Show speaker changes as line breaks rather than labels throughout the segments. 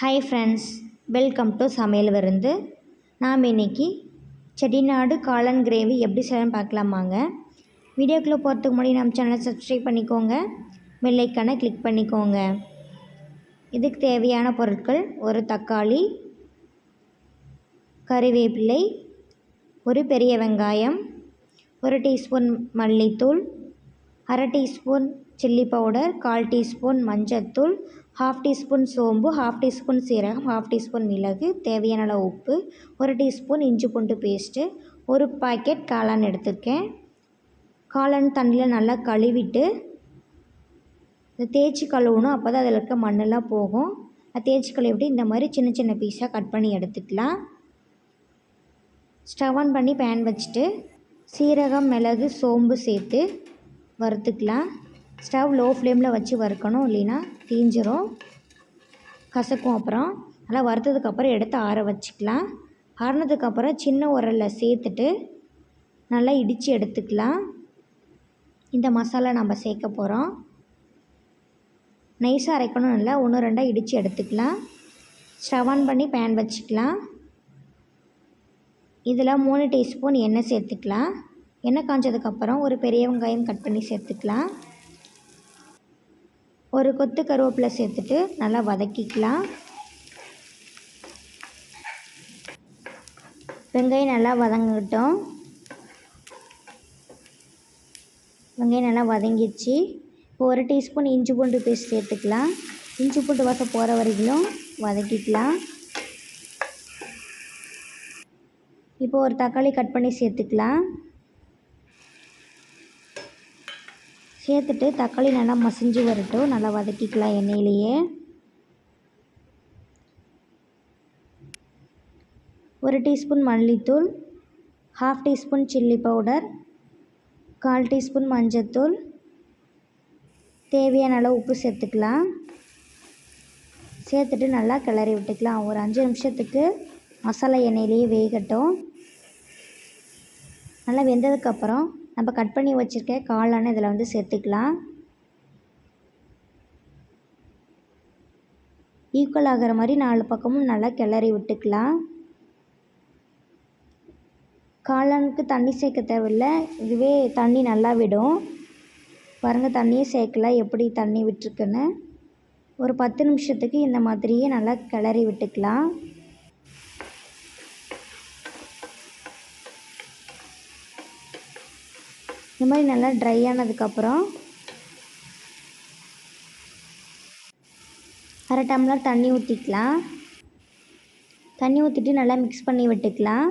Hi friends welcome to சமையல் விருந்து. நாம் இன்றைக்கி செட்டிநாடு காளான் கிரேவி எப்படி செய்யணும் பார்க்கலாமாங்க வீடியோக்குள்ளே போகிறதுக்கு முன்னாடி நம்ம சேனலை சப்ஸ்கிரைப் பண்ணிக்கோங்க. வெள்ளைக்கான கிளிக் பண்ணிக்கோங்க. இதுக்கு தேவையான பொருட்கள் ஒரு தக்காளி கறிவேப்பிலை ஒரு பெரிய வெங்காயம் ஒரு டீஸ்பூன் மல்லித்தூள் அரை டீஸ்பூன் சில்லி பவுடர் கால் டீஸ்பூன் மஞ்சத்தூள் ஹாஃப் டீஸ்பூன் சோம்பு ஹாஃப் டீஸ்பூன் சீரகம் ஹாஃப் டீஸ்பூன் மிளகு தேவையான அளவு உப்பு ஒரு டீஸ்பூன் இஞ்சி பூண்டு பேஸ்ட்டு ஒரு பாக்கெட் காளான் எடுத்துருக்கேன். காளான் தண்ணியில் நல்லா கழுவிட்டு தேய்ச்சி கழுவணும் அப்போ தான் அதில் இருக்க மண்ணெல்லாம் போகும். தேய்ச்சி கழுவிட்டு இந்த மாதிரி சின்ன சின்ன பீஸாக கட் பண்ணி எடுத்துக்கலாம். ஸ்டவ் ஆன் பண்ணி பேன் வச்சுட்டு சீரகம் மிளகு சோம்பு சேர்த்து வறுத்துக்கலாம். ஸ்டவ் லோ ஃப்ளேமில் வச்சு வறுக்கணும் இல்லைன்னா தீஞ்சிரும். கசக்கும் அப்புறம். நல்லா வறுத்ததுக்கப்புறம் எடுத்து ஆற வச்சுக்கலாம். ஆறினதுக்கப்புறம் சின்ன உரலில் சேர்த்துட்டு நல்லா இடித்து எடுத்துக்கலாம். இந்த மசாலா நம்ம சேர்க்க போகிறோம் நைஸாக அரைக்கணும் இல்லை ஒன்று ரெண்டாக இடித்து எடுத்துக்கலாம். ஸ்டவ் ஆன் பண்ணி பேன் வச்சுக்கலாம். இதில் மூணு டீஸ்பூன் எண்ணெய் சேர்த்துக்கலாம். எண்ணெய் காஞ்சதுக்கப்புறம் ஒரு பெரிய வெங்காயம் கட் பண்ணி சேர்த்துக்கலாம். ஒரு கொத்து கருவேப்பிலை சேர்த்துட்டு நல்லா வதக்கிக்கலாம். வெங்காயம் நல்லா வதங்கட்டும். வெங்காயம் நல்லா வதங்கிடுச்சு. இப்போ ஒரு டீஸ்பூன் இஞ்சி பூண்டு பேஸ்ட் சேர்த்துக்கலாம். இஞ்சி பூண்டு வாசம் போகிற வரைக்கும் வதக்கிக்கலாம். இப்போ ஒரு தக்காளி கட் பண்ணி சேர்த்துக்கலாம். சேர்த்துட்டு தக்காளி நல்லா மசிஞ்சு வரட்டும். நல்லா வதக்கிக்கலாம் எண்ணெயிலேயே. ஒரு டீஸ்பூன் மல்லித்தூள் ஹாஃப் டீஸ்பூன் சில்லி பவுடர் கால் டீஸ்பூன் மஞ்சத்தூள். தேவையான அளவு உப்பு சேர்த்துக்கலாம். சேர்த்துட்டு நல்லா கிளறி விட்டுக்கலாம். ஒரு அஞ்சு நிமிஷத்துக்கு மசாலா எண்ணெயிலேயே வேகட்டும். நல்லா வெந்ததுக்கப்புறம் நம்ம கட் பண்ணி வச்சுருக்க காளானை இதில் வந்து சேர்த்துக்கலாம். ஈக்குவல் ஆகிற மாதிரி நாலு பக்கமும் நல்லா கிளறி விட்டுக்கலாம். காளானுக்கு தண்ணி சேர்க்க தேவையில்லை. இதுவே தண்ணி நல்லா விடும். பாருங்கள் தண்ணியே சேர்க்கல. எப்படி தண்ணி விட்டுருக்குன்னு. ஒரு பத்து நிமிஷத்துக்கு இந்த மாதிரியே நல்லா கிளறி விட்டுக்கலாம். இந்த மாதிரி நல்லா ட்ரை ஆனதுக்கப்புறம் அரை டம்ளர் தண்ணி ஊற்றிக்கலாம் தண்ணி ஊற்றிட்டு நல்லா மிக்ஸ் பண்ணி விட்டுக்கலாம்.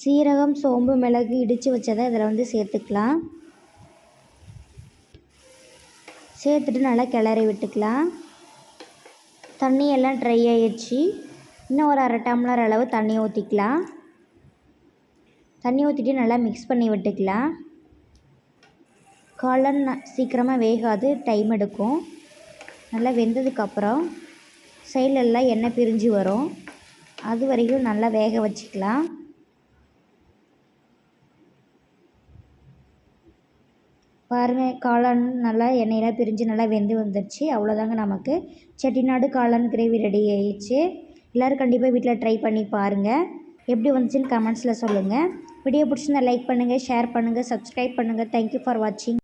சீரகம் சோம்பு மிளகு இடித்து வச்சதை இதில் வந்து சேர்த்துக்கலாம். சேர்த்துட்டு நல்லா கிளறி விட்டுக்கலாம். தண்ணியெல்லாம் ட்ரை ஆயிடுச்சு. இன்னும் ஒரு அரை டம்ளர் அளவு தண்ணி ஊற்றிக்கலாம் தண்ணி ஊற்றிட்டு நல்லா மிக்ஸ் பண்ணி விட்டுக்கலாம். காளான் சீக்கிரமாக வேகாது டைம் எடுக்கும். நல்லா வெந்ததுக்கப்புறம் சைடிலெல்லாம் எண்ணெய் பிரிஞ்சு வரும். அது வரைக்கும் நல்லா வேக வச்சுக்கலாம். பாருங்கள் காளான் நல்லா எண்ணெயெல்லாம் பிரிஞ்சு நல்லா வெந்து வந்துடுச்சு அவ்வளோதாங்க நமக்கு. செட்டிநாடு காளான் கிரேவி ரெடி ஆயிடுச்சு. எல்லோரும் கண்டிப்பாக வீட்டில் ட்ரை பண்ணி பாருங்கள் எப்படி வந்துச்சுன்னு கமெண்ட்ஸில் சொல்லுங்கள் வீடியோ பிடிச்சிருந்தா லைக் பண்ணுங்கள் ஷேர் பண்ணுங்கள் சப்ஸ்கிரைப் பண்ணுங்கள் தேங்க்யூ ஃபார் வாட்சிங்